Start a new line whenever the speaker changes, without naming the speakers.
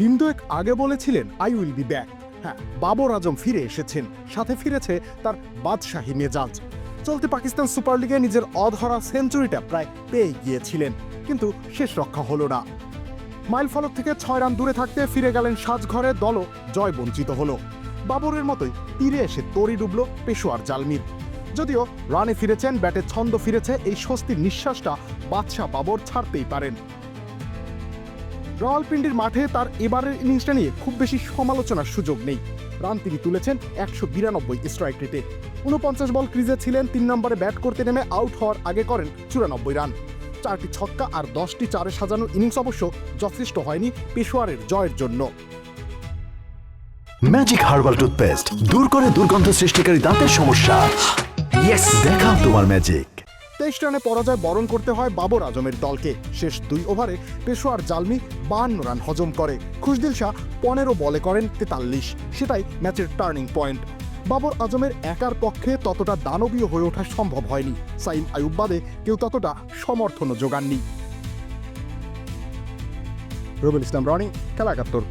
দিন দুয়েক আগে বলেছিলেন আই উইল বি ব্যাক হ্যাঁ বাবর আজম ফিরে এসেছেন। সাথে ফিরেছে তার বাদশাহী মেজাজ। চলতি পাকিস্তান সুপার লিগে নিজের অধরা সেঞ্চুরিটা প্রায় পেয়ে গিয়েছিলেন, কিন্তু শেষ রক্ষা হলো না। মাইল ফলক থেকে ছয় রান দূরে থাকতে ফিরে গেলেন সাজঘরে দলও জয় বঞ্চিত হলো। বাবরের মতোই তীরে এসে তরি ডুবল পেশোয়ার জালমির। যদিও রানে ফিরেছেন, ব্যাটে ছন্দ ফিরেছে, এই স্বস্তির নিঃশ্বাসটা বাদশাহ বাবর ছাড়তেই পারেন। রাওয়ালপিন্ডির মাঠে তার এবারের ইনিংসটা নিয়ে খুব বেশি সমালোচনার সুযোগ নেই। রান তিনি তুলেছেন একশো বিরানব্বই স্ট্রাইক রেটে উনপঞ্চাশ বল ক্রিজে ছিলেন, তিন নম্বরে ব্যাট করতে নেমে আউট হওয়ার আগে করেন চুরানব্বই রান। চারটি ছক্কা আর দশটি চারে সাজানো ইনিংস অবশ্য যথেষ্ট হয়নি পেশোয়ারের জয়ের জন্য।
ম্যাজিক হার্বাল টুথপেস্ট দূর করে দুর্গন্ধ সৃষ্টিকারী দাঁতের সমস্যা। দেখাও তোমার ম্যাজিক
তেইশ রানে পরাজয় বরণ করতে হয় বাবর আজমের দলকে। শেষ দুই ওভারে পেশোয়ার জালমি বান্ন রান হজম করে। খুশদিল শাহ পনেরো বলে করেন তেতাল্লিশ। সেটাই ম্যাচের টার্নিং পয়েন্ট। বাবর আজমের একার পক্ষে ততটা দানবীয় হয়ে ওঠা সম্ভব হয়নি। সাইম আয়ুব বাদে কেউ ততটা সমর্থনও যোগাননি। রবিল ইসলাম রনি, খেলা একাত্তর।